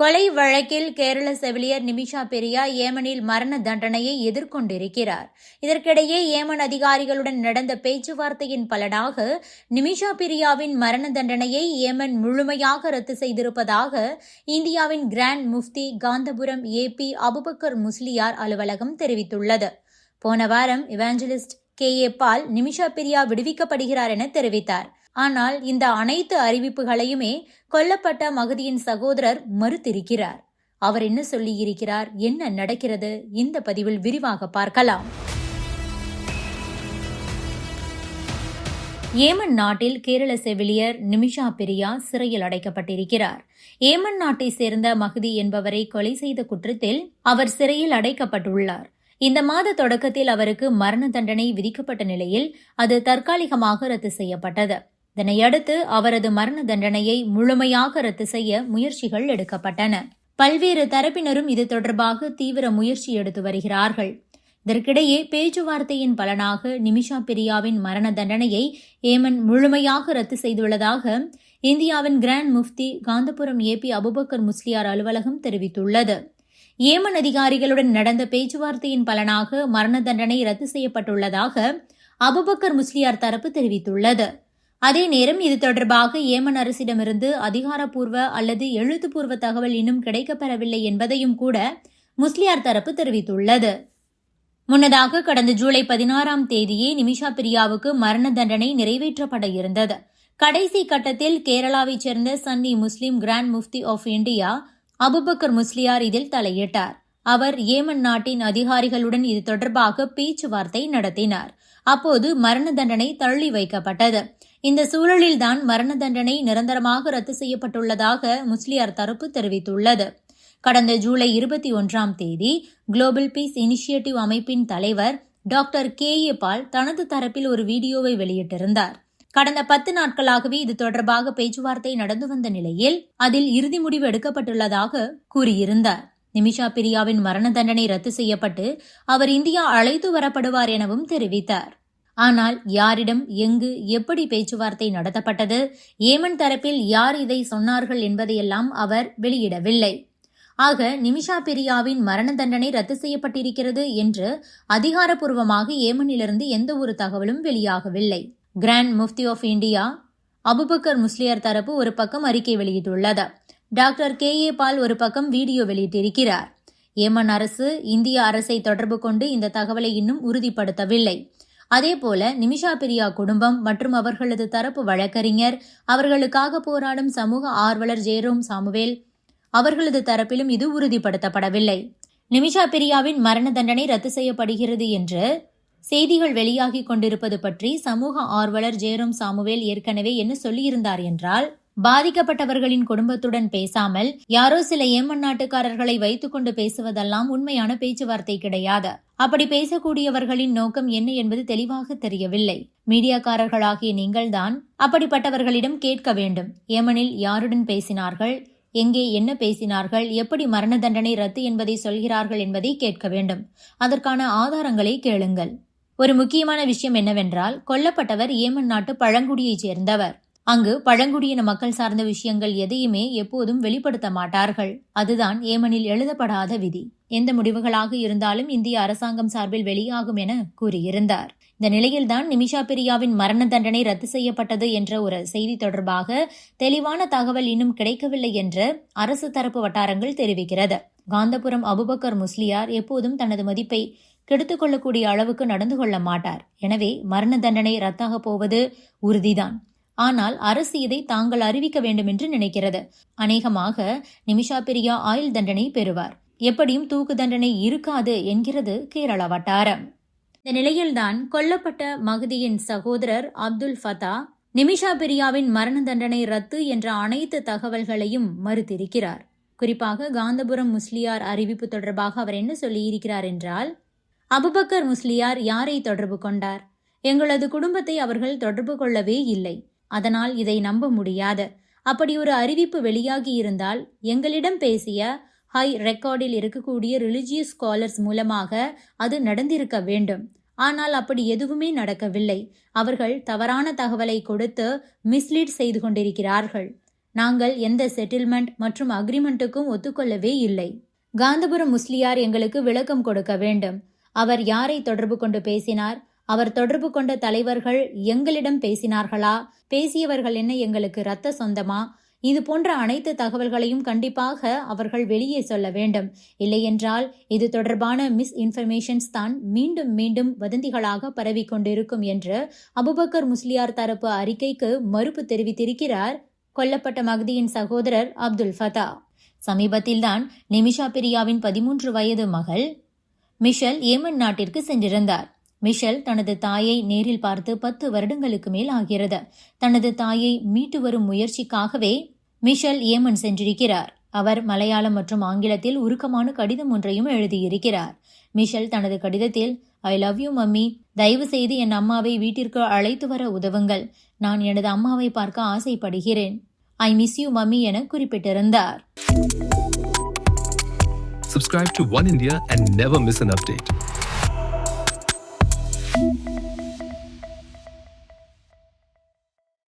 கொலை வழக்கில் கேரள செவிலியர் நிமிஷா பெரியா ஏமனில் மரண தண்டனையை எதிர்கொண்டிருக்கிறார். இதற்கிடையே ஏமன் அதிகாரிகளுடன் நடந்த பேச்சுவார்த்தையின் பலனாக நிமிஷா பெரியாவின் மரண தண்டனையை ஏமன் முழுமையாக ரத்து செய்திருப்பதாக இந்தியாவின் கிராண்ட் முஃப்தி காந்தபுரம் ஏபி அபுபக்கர் முஸ்லியார் அலுவலகம் தெரிவித்துள்ளது. போன வாரம் evangelist K A Paul Nimisha Priya விடுவிக்கப்படுகிறார் என தெரிவித்தார். ஆனால் இந்த அனைத்து அறிவிப்புகளையுமே கொல்லப்பட்ட மகதியின் சகோதரர் மறுத்திருக்கிறார். அவர் என்ன சொல்லியிருக்கிறார்? என்ன நடக்கிறது? இந்த பதிவில் விரிவாக பார்க்கலாம். ஏமன் நாட்டில் கேரள செவிலியர் நிமிஷா பெரியா சிறையில் அடைக்கப்பட்டிருக்கிறார். ஏமன் நாட்டை சேர்ந்த மஹதி என்பவரை கொலை செய்த குற்றத்தில் அவர் சிறையில் அடைக்கப்பட்டுள்ளார். இந்த மாத தொடக்கத்தில் அவருக்கு மரண தண்டனை விதிக்கப்பட்ட நிலையில் அது தற்காலிகமாக ரத்து செய்யப்பட்டது. இதனையடுத்து அவரது மரண தண்டனையை முழுமையாக ரத்து செய்ய முயற்சிகள் எடுக்கப்பட்டன. பல்வேறு தரப்பினரும் இது தொடர்பாக தீவிர முயற்சி எடுத்து வருகிறார்கள். இதற்கிடையே பேச்சுவார்த்தையின் பலனாக நிமிஷா பிரியாவின் மரண தண்டனையை ஏமன் முழுமையாக ரத்து செய்துள்ளதாக இந்தியாவின் கிராண்ட் முஃப்தி காந்தபுரம் ஏபி அபுபக்கர் முஸ்லியார் அலுவலகம் தெரிவித்துள்ளது. ஏமன் அதிகாரிகளுடன் நடந்த பேச்சுவார்த்தையின் பலனாக மரண தண்டனை ரத்து செய்யப்பட்டுள்ளதாக அபுபக்கர் முஸ்லியார் தரப்பு தெரிவித்துள்ளது. அதே நேரம் இது தொடர்பாக ஏமன் அரசிடமிருந்து அதிகாரப்பூர்வ அல்லது எழுத்துப்பூர்வ தகவல் இன்னும் கிடைக்கப்பெறவில்லை என்பதையும் கூட முஸ்லியார் தரப்பு தெரிவித்துள்ளது. முன்னதாக கடந்த ஜூலை பதினாறாம் தேதியே நிமிஷா பிரியாவுக்கு மரண தண்டனை நிறைவேற்றப்பட இருந்தது. கடைசி கட்டத்தில் கேரளாவைச் சேர்ந்த சன்னி முஸ்லிம் கிராண்ட் முஃப்தி ஆஃப் இந்தியா அபுபக்கர் முஸ்லியார் இதில் தலையிட்டார். அவர் ஏமன் நாட்டின் அதிகாரிகளுடன் இது தொடர்பாக பேச்சுவார்த்தை நடத்தினார். அப்போது மரண தண்டனை தள்ளி வைக்கப்பட்டது. இந்த சூழலில்தான் மரண தண்டனை நிரந்தரமாக ரத்து செய்யப்பட்டுள்ளதாக முஸ்லியார் தரப்பு தெரிவித்துள்ளது. கடந்த ஜூலை இருபத்தி ஒன்றாம் தேதி குளோபல் பீஸ் இனிஷியேட்டிவ் அமைப்பின் தலைவர் டாக்டர் கே ஏ பால் தனது தரப்பில் ஒரு வீடியோவை வெளியிட்டிருந்தார். கடந்த பத்து நாட்களாகவே இது தொடர்பாக பேச்சுவார்த்தை நடந்து வந்த நிலையில் அதில் இறுதி முடிவு எடுக்கப்பட்டுள்ளதாக கூறியிருந்தார். நிமிஷா பிரியாவின் மரண தண்டனை ரத்து செய்யப்பட்டு அவர் இந்தியா அழைத்து வரப்படுவார் எனவும் தெரிவித்தார். ஆனால் யாரிடம் எங்கு எப்படி பேச்சுவார்த்தை நடத்தப்பட்டது? ஏமன் தரப்பில் யார் இதை சொன்னார்கள் என்பதையெல்லாம் அவர் வெளியிடவில்லை. ஆக நிமிஷா பெரியாவின் மரண தண்டனை ரத்து செய்யப்பட்டிருக்கிறது என்று அதிகாரப்பூர்வமாக ஏமனிலிருந்து எந்த ஒரு தகவலும் வெளியாகவில்லை. கிராண்ட் முஃப்தி ஆஃப் இந்தியா அபுபக்கர் முஸ்லியர் தரப்பு ஒரு பக்கம் அறிக்கை வெளியிட்டுள்ளது. டாக்டர் கே ஏ பால் ஒரு பக்கம் வீடியோ வெளியிட்டிருக்கிறார். ஏமன் அரசு இந்திய அரசை தொடர்பு கொண்டு இந்த தகவலை இன்னும் உறுதிப்படுத்தவில்லை. அதேபோல நிமிஷா பிரியா குடும்பம் மற்றும் அவர்களது தரப்பு வழக்கறிஞர் அவர்களுக்காக போராடும் சமூக ஆர்வலர் ஜேரோம் சாமுவேல். அவர்களது தரப்பிலும் இது உறுதிப்படுத்தப்படவில்லை. நிமிஷா பிரியாவின் மரண தண்டனை ரத்து செய்யப்படுகிறது என்று செய்திகள் வெளியாகிக் கொண்டிருப்பது பற்றி சமூக ஆர்வலர் ஜேரோம் சாமுவேல் ஏற்கனவே என்ன சொல்லியிருந்தார் என்றால் பாதிக்கப்பட்டவர்களின் குடும்பத்துடன் பேசாமல் யாரோ சில ஏமன் நாட்டுக்காரர்களை வைத்துக்கொண்டு பேசுவதெல்லாம் உண்மையான பேச்சுவார்த்தை கிடையாது. அப்படி பேசக்கூடியவர்களின் நோக்கம் என்ன என்பது தெளிவாக தெரியவில்லை. மீடியாக்காரர்களாகிய நீங்கள்தான் அப்படிப்பட்டவர்களிடம் கேட்க வேண்டும். ஏமனில் யாருடன் பேசினார்கள்? எங்கே என்ன பேசினார்கள்? எப்படி மரண தண்டனை ரத்து என்பதை சொல்கிறார்கள் என்பதை கேட்க வேண்டும். அதற்கான ஆதாரங்களை கேளுங்கள். ஒரு முக்கியமான விஷயம் என்னவென்றால் கொல்லப்பட்டவர் ஏமன் நாட்டு பழங்குடியைச் சேர்ந்தவர். அங்கு பழங்குடியின மக்கள் சார்ந்த விஷயங்கள் எதையுமே எப்போதும் வெளிப்படுத்த மாட்டார்கள். அதுதான் ஏமனில் எழுதப்படாத விதி. எந்த முடிவுகளாக இருந்தாலும் இந்திய அரசாங்கம் சார்பில் வெளியாகும் என கூறியிருந்தார். இந்த நிலையில்தான் நிமிஷா பிரியாவின் மரண தண்டனை ரத்து செய்யப்பட்டது என்ற ஒரு செய்தி தொடர்பாக தெளிவான தகவல் இன்னும் கிடைக்கவில்லை என்று அரசு தரப்பு வட்டாரங்கள் தெரிவிக்கிறது. காந்தபுரம் அபுபக்கர் முஸ்லியார் எப்போதும் தனது மதிப்பை கெடுத்துக்கொள்ளக்கூடிய அளவுக்கு நடந்து கொள்ள மாட்டார். எனவே மரண தண்டனை ரத்தாக போவது உறுதிதான். ஆனால் அரசு இதை தாங்கள் அறிவிக்க வேண்டும் என்று நினைக்கிறது. அநேகமாக நிமிஷா பிரியா ஆயுள் தண்டனை பெறுவார். எப்படியும் தூக்கு தண்டனை இருக்காது என்கிறது கேரளா வட்டாரம். இந்த நிலையில்தான் கொல்லப்பட்ட மகதியின் சகோதரர் அப்துல் ஃபதா நிமிஷா பிரியாவின் மரண தண்டனை ரத்து என்ற அனைத்து தகவல்களையும் மறுத்திருக்கிறார். குறிப்பாக காந்தபுரம் முஸ்லியார் அறிவிப்பு தொடர்பாக அவர் என்ன சொல்லியிருக்கிறார் என்றால் அபுபக்கர் முஸ்லியார் யாரை தொடர்பு கொண்டார்? எங்களது குடும்பத்தை அவர்கள் தொடர்பு கொள்ளவே இல்லை. அதனால் இதை நம்ப முடியாது. அப்படி ஒரு அறிவிப்பு வெளியாகி இருந்தால் எங்களிடம் பேசிய ஹை ரெக்கார்டில் இருக்கக்கூடிய ரிலிஜியஸ் ஸ்காலர்ஸ் மூலமாக அது நடந்திருக்க வேண்டும். ஆனால் அப்படி எதுவுமே நடக்கவில்லை. அவர்கள் தவறான தகவலை கொடுத்து மிஸ்லீட் செய்து கொண்டிருக்கிறார்கள். நாங்கள் எந்த செட்டில்மெண்ட் மற்றும் அக்ரிமெண்ட்டுக்கும் ஒத்துக்கொள்ளவே இல்லை. காந்தபுரம் முஸ்லியார் எங்களுக்கு விளக்கம் கொடுக்க வேண்டும். அவர் யாரை தொடர்பு கொண்டு பேசினார்? அவர் தொடர்பு கொண்ட தலைவர்கள் எங்களிடம் பேசினார்களா? பேசியவர்கள் என்ன எங்களுக்கு இரத்த சொந்தமா? இது போன்ற அனைத்து தகவல்களையும் கண்டிப்பாக அவர்கள் வெளியே சொல்ல வேண்டும். இல்லையென்றால் இது தொடர்பான மிஸ் இன்ஃபர்மேஷன்ஸ் தான் மீண்டும் மீண்டும் வதந்திகளாக பரவிக் கொண்டிருக்கும் என்று அபுபக்கர் முஸ்லியார் தரப்பு அறிக்கைக்கு மறுப்பு தெரிவித்திருக்கிறார் கொல்லப்பட்ட மகதியின் சகோதரர் அப்துல் ஃபதா சமீபத்தில்தான் நிமிஷா பிரியாவின் பதிமூன்று வயது மகள் மிஷல் ஏமன் நாட்டிற்கு சென்றிருந்தார். மிஷல் தனது தாயை நேரில் பார்த்து பத்து வருடங்களுக்கு மேல் ஆகிறது. தனது தாயை மீட்டு வரும் முயற்சிக்காகவே மிஷல் ஏமன் சென்றிருக்கிறார். அவர் மலையாளம் மற்றும் ஆங்கிலத்தில் உருக்கமான கடிதம் ஒன்றையும் எழுதியிருக்கிறார். மிஷல் தனது கடிதத்தில் ஐ லவ் யூ மம்மி. தயவு செய்து என் அம்மாவை வீட்டிற்கு அழைத்து வர உதவுங்கள். நான் எனது அம்மாவை பார்க்க ஆசைப்படுகிறேன். ஐ மிஸ் யூ மம்மி என குறிப்பிட்டிருந்தார். Subscribe to One India and never miss an update.